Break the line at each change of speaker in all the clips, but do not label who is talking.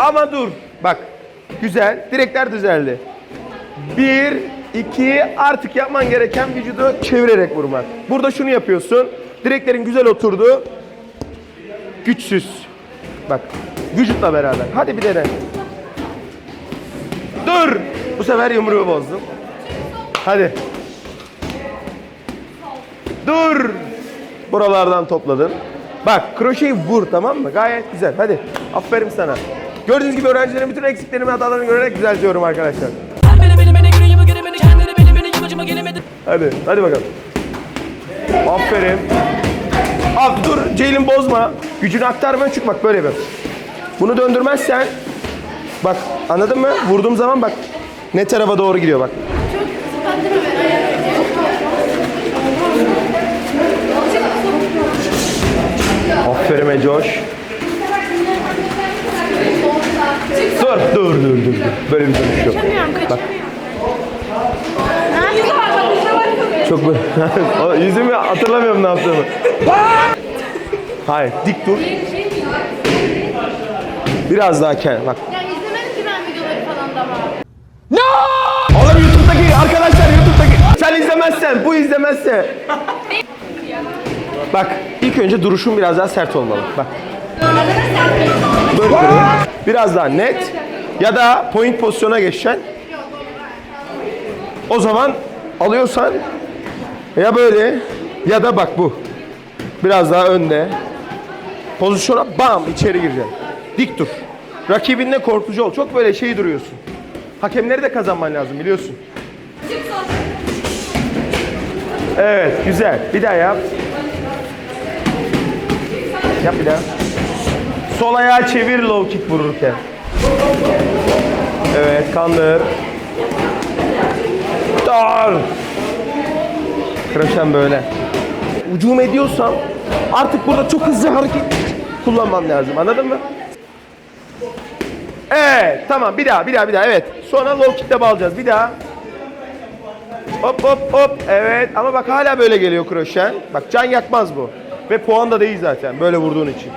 Ama dur. Bak. Güzel. Direkler düzeldi. Bir, iki, artık yapman gereken vücudu çevirerek vurmak. Burada şunu yapıyorsun. Direklerin güzel oturdu. Güçsüz. Bak. Vücutla beraber. Hadi bir dene. Dur. Bu sefer yumruğu bozdum. Hadi. Dur. Buralardan topladın. Bak kroşeyi vur tamam mı? Gayet güzel. Hadi. Aferin sana. Gördüğünüz gibi öğrencilerin bütün eksiklerimi hatalarını görerek düzeltiyorum arkadaşlar. Hadi. Hadi bakalım. Aferin. Abi dur Ceylin bozma. Gücünü aktarma çünkü bak böyle yapıyor. Bunu döndürmezsen bak anladın mı? Vurduğum zaman bak ne tarafa doğru gidiyor bak. Aferin Ecoş. Dur, dur, dur, dur. Böyle bir dönüş yok. Bak. Çok böyle. Yüzümü hatırlamıyorum ne yaptığımı. Hayır, dik dur. Biraz daha ken. Bak.
Ya izlemedim ki ben videoları falan da var.
Oğlum YouTube'daki arkadaşlar YouTube'daki sen izlemezsen bu izlemezse. Bak ilk önce duruşun biraz daha sert olmalı. Bak. Böyle böyle. Biraz daha net. Ya da point pozisyona geçeceksin. O zaman alıyorsan ya böyle ya da bak bu. Biraz daha önde. Pozisyona bam içeri gireceksin. Dik dur. Rakibinle korkutucu ol. Çok böyle şey duruyorsun. Hakemleri de kazanman lazım biliyorsun. Evet güzel. Bir daha yap. Yap bir daha. Sol ayağı çevir low kick vururken. Evet kandır. Dar. Kroşen böyle. Ucum ediyorsam artık burada çok hızlı hareket kullanmam lazım. Anladın mı? Evet tamam bir daha bir daha bir daha evet. Sonra low kick'te bağlayacağız bir daha. Hop hop hop evet ama bak hala böyle geliyor kroşen. Bak can yakmaz bu. Ve puan da değil zaten böyle vurduğun için.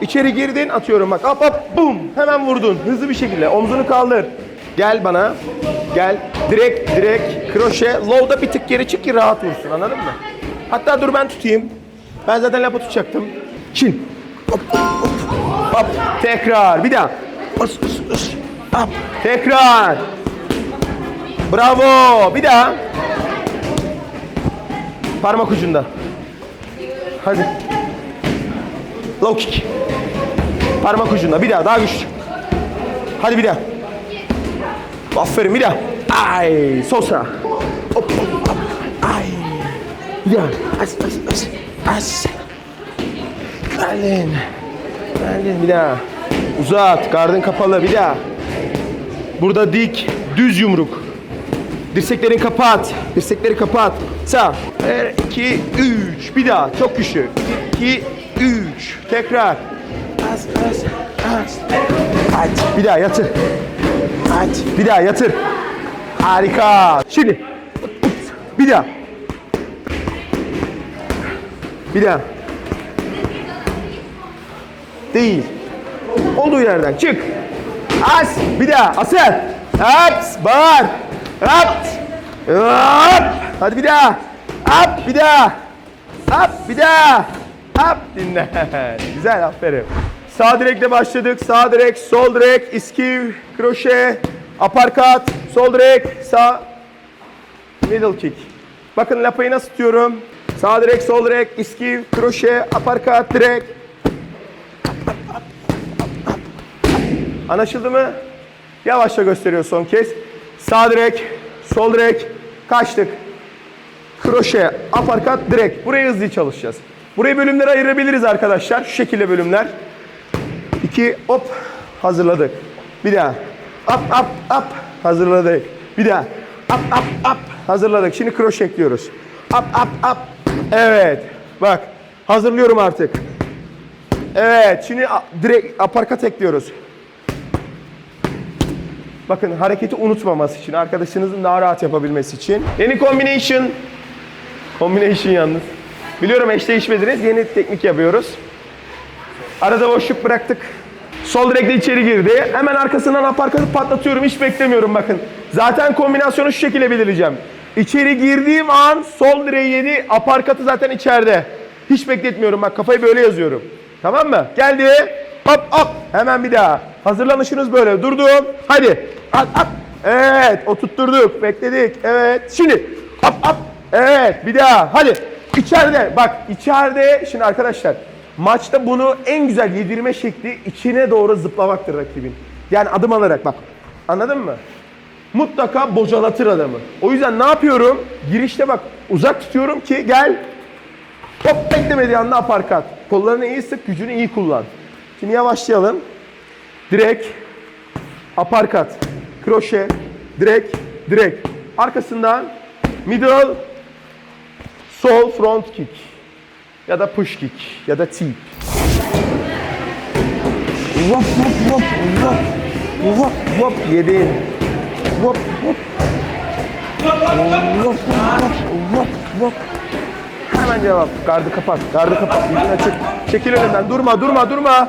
İçeri girdin atıyorum bak hop hop bum hemen vurdun hızlı bir şekilde omzunu kaldır. Gel bana gel direkt direkt kroşe low'da bir tık geri çık ki rahat vursun anladın mı? Hatta dur ben tutayım. Ben zaten lapı tutacaktım. Çin. Hop hop hop. Tekrar bir daha. Us. Hop. Tekrar. Bravo. Bir daha. Parmak ucunda. Hadi. Low kick. Parmak ucunda. Bir daha. Daha güçlü. Hadi bir daha. Aferin daha. Ay. Sosa. Hop, hop. Ay. Daha. As, as, as. As. Geldin. Geldin bir daha. Uzat. Gardın kapalı. Bir daha. Burada dik. Düz yumruk. Dirseklerini kapat. Dirsekleri kapat. Sağ. 1, 2, 3. Bir daha. Çok güçlü. 2, 3. Tekrar. Az, az, az. Aç. Bir daha yatır. Aç. Bir daha yatır. Harika. Şimdi. Bir daha. Bir daha. Değil. Olduğu yerden çık. As. Bir daha. Asıl. At. Bağır. At. Hop. Hadi bir daha. Hop. Bir daha. Hop. Bir daha. Hop. Dinle. Güzel. Aferin. Sağ direkle başladık. Sağ direk, sol direk, iskiv, kroşe, aparkat, sol direk, sağ, middle kick. Bakın lapayı nasıl tutuyorum. Sağ direk, sol direk, iskiv, kroşe, aparkat, direk. Anlaşıldı mı? Yavaşça gösteriyor son kez. Sağ direk, sol direk, kaçtık. Kroşe, aparkat, direkt. Burayı hızlı çalışacağız. Burayı bölümlere ayırabiliriz arkadaşlar. Şu şekilde bölümler. İki, hop, hazırladık. Bir daha. Up, up, up, hazırladık. Bir daha. Up, up, up, hazırladık. Şimdi kroşe ekliyoruz. Up, up, up. Evet. Bak, hazırlıyorum artık. Evet, şimdi direkt aparkat ekliyoruz. Bakın hareketi unutmaması için, arkadaşınızın daha rahat yapabilmesi için. Yeni combination. Combination yalnız. Biliyorum eşleşmediniz. Yeni teknik yapıyoruz. Arada boşluk bıraktık. Sol direkte içeri girdi. Hemen arkasından aparkatı patlatıyorum. Hiç beklemiyorum bakın. Zaten kombinasyonu şu şekilde belirleyeceğim. İçeri girdiğim an sol direği yedi. Aparkatı zaten içeride. Hiç bekletmiyorum bak kafayı böyle yazıyorum. Tamam mı? Geldi. Hop hop. Hemen bir daha. Hazırlanışınız böyle. Durdum. Hadi. At at. Evet. Oturtturduk. Bekledik. Evet. Şimdi. Hop hop. Evet. Bir daha. Hadi. İçeride. Bak içeride. Şimdi arkadaşlar. Maçta bunu en güzel yedirme şekli içine doğru zıplamaktır rakibin. Yani adım alarak bak. Anladın mı? Mutlaka bocalatır adamı. O yüzden ne yapıyorum? Girişte bak uzak tutuyorum ki gel. Hop beklemediği anda aparkat. Kollarını iyi sık, gücünü iyi kullan. Şimdi yavaşlayalım. Direkt, aparkat, kroşe, direkt, direkt. Arkasından middle, sol front kick. Ya da push kick ya da tip. Vop vop vop vop. Vop vop yedin. Vop vop. Vop vop vop vop. Hemen cevap. Gardı kapat. Gardı kapat. Yüzünü açık. Çekil önünden. Durma durma durma.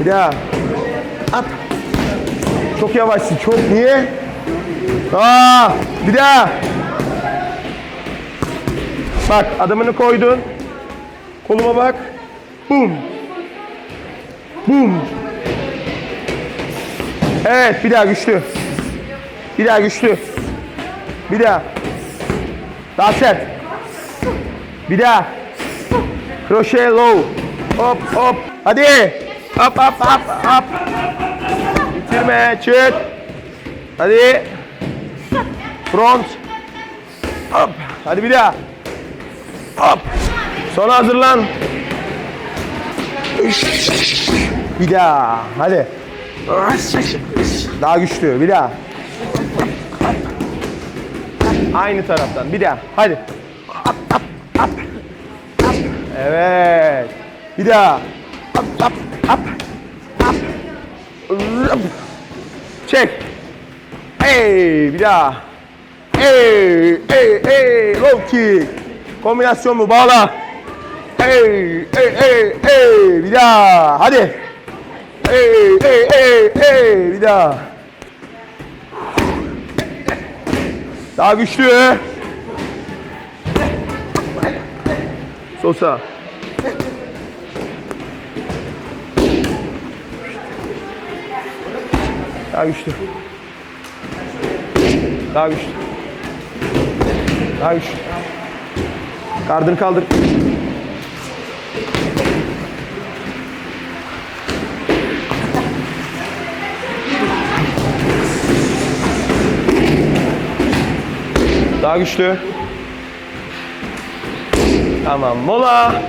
Bir daha. Up. Çok yavaşsın. Çok. Niye? Aa, bir daha. Bak adımını koydun. Koluma bak. Bum. Bum. Evet bir daha güçlü. Bir daha güçlü. Bir daha. Daha sert. Bir daha. Kroşe low. Hop hop. Hadi. Hop hop hop hop. Bitirme. Çık. Hadi. Front. Hop. Hadi bir daha. Hop. Sonra hazırlan. Bir daha. Hadi. Daha güçlü. Bir daha. Aynı taraftan. Bir daha. Hadi. Evet. Bir daha. Up. Up. Up. Çek. Hey, bir daha. Hey, hey, hey, low kick. Kombinasyon mu? Bağla. Hey, hey, hey, hey. Bir daha. Hadi. Hey, hey, hey, hey. Bir daha. Daha güçlü. Sosa. Daha güçlü. Daha güçlü. Daha güçlü. Kardını kaldır. Daha güçlü. Tamam mola.